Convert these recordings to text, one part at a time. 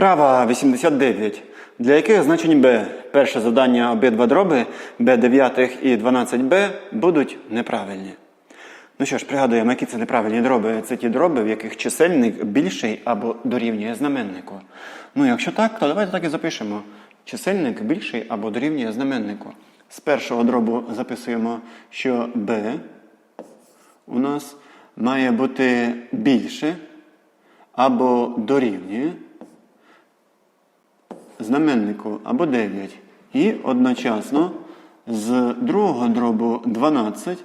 Вправа 89. Для яких значень b перше завдання обидва дроби b9 і 12b будуть неправильні. Ну що ж, пригадуємо, які це неправильні дроби. Це ті дроби, в яких чисельник більший або дорівнює знаменнику. Ну, якщо так, то давайте так і запишемо. Чисельник більший або дорівнює знаменнику. З першого дробу записуємо, що b у нас має бути більше або дорівнює знаменнику або 9. І одночасно з другого дробу 12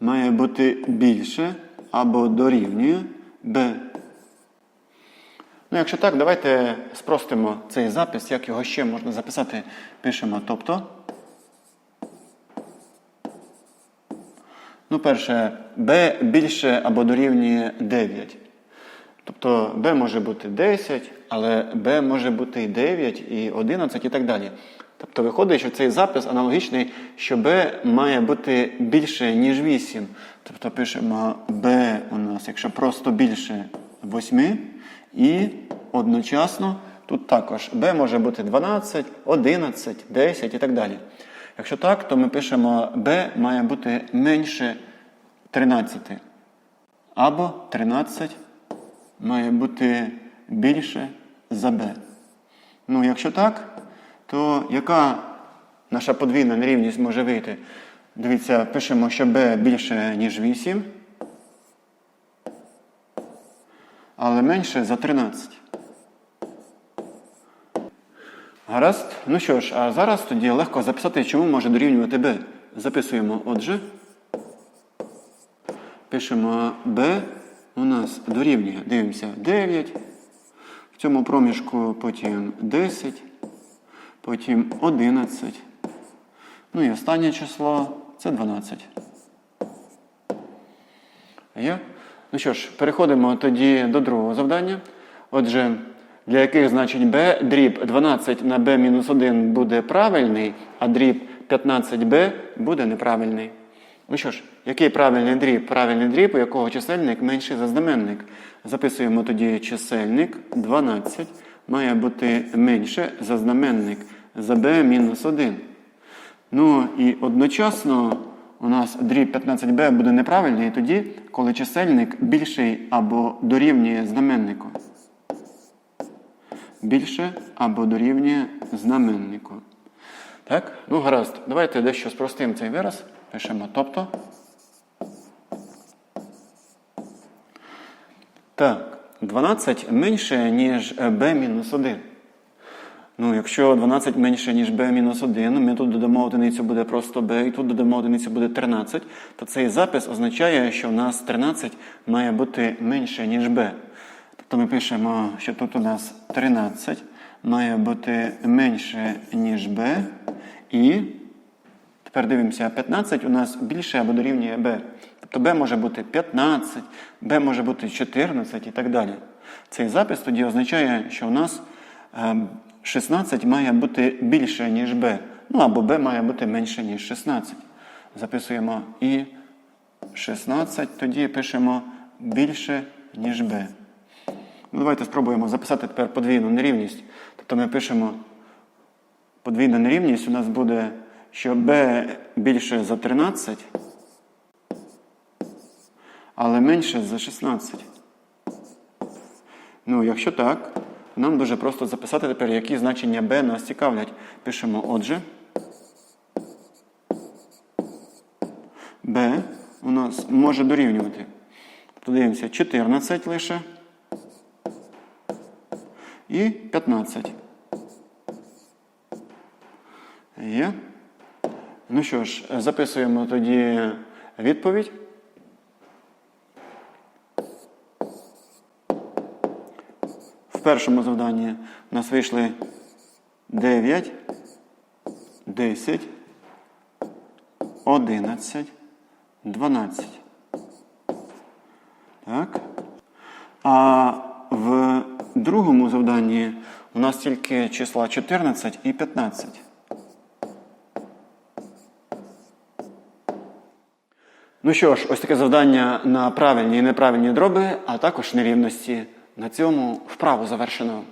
має бути більше або дорівнює b. Ну, якщо так, давайте спростимо цей запис, як його ще можна записати. Пишемо тобто. Ну, перше, b більше або дорівнює 9. Тобто b може бути 10, але b може бути і 9, і 11 і так далі. Тобто виходить, що цей запис аналогічний, що b має бути більше, ніж 8. Тобто пишемо b у нас, якщо просто більше 8, і одночасно тут також b може бути 12, 11, 10 і так далі. Якщо так, то ми пишемо b має бути менше 13. Або 13 має бути більше за b. Ну, якщо так, то яка наша подвійна нерівність може вийти? Дивіться, пишемо, що b більше, ніж 8, але менше за 13. Гаразд. Ну що ж, а зараз тоді легко записати, чому може дорівнювати b. Записуємо, отже. Пишемо b у нас дорівнює. Дивимося 9. В цьому проміжку потім 10, потім 11. Ну і останнє число це 12. Є? Ну що ж, переходимо тоді до другого завдання. Отже, для яких значень b дріб 12 на b-1 буде правильний, а дріб 15b буде неправильний. Ну що ж, який правильний дріб? Правильний дріб, у якого чисельник менший за знаменник. Записуємо тоді чисельник 12 має бути менше за знаменник за b-1. Ну і одночасно у нас дріб 15b буде неправильний тоді, коли чисельник більший або дорівнює знаменнику. Більше або дорівнює знаменнику. Так? Ну, гаразд. Давайте дещо спростимо цей вираз. Пишемо тобто. Так, 12 менше, ніж b-1. Ну, якщо 12 менше, ніж b-1, ми тут додамо одиницю буде просто b, і тут додамо одиницю буде 13, то цей запис означає, що в нас 13 має бути менше, ніж b. Тобто ми пишемо, що тут у нас 13 має бути менше, ніж b, і тепер дивимося, 15 у нас більше або дорівнює b. Тобто b може бути 15, b може бути 14 і так далі. Цей запис тоді означає, що у нас 16 має бути більше, ніж b. Ну або b має бути менше, ніж 16. Записуємо і 16, тоді пишемо більше, ніж b. Ну, Давайте спробуємо записати тепер подвійну нерівність. Тобто ми пишемо подвійна нерівність, у нас буде, що b більше за 13, але менше за 16. Ну, якщо так, нам дуже просто записати тепер, які значення b нас цікавлять. Пишемо отже. b у нас може дорівнювати. Подивимося, 14 лише. І 15. Є. Ну що ж, записуємо тоді відповідь. В першому завданні у нас вийшли 9, 10, 11, 12. Так. А в другому завданні у нас тільки числа 14 і 15. Ну що ж, ось таке завдання на правильні і неправильні дроби, а також нерівності. На цьому вправу завершено.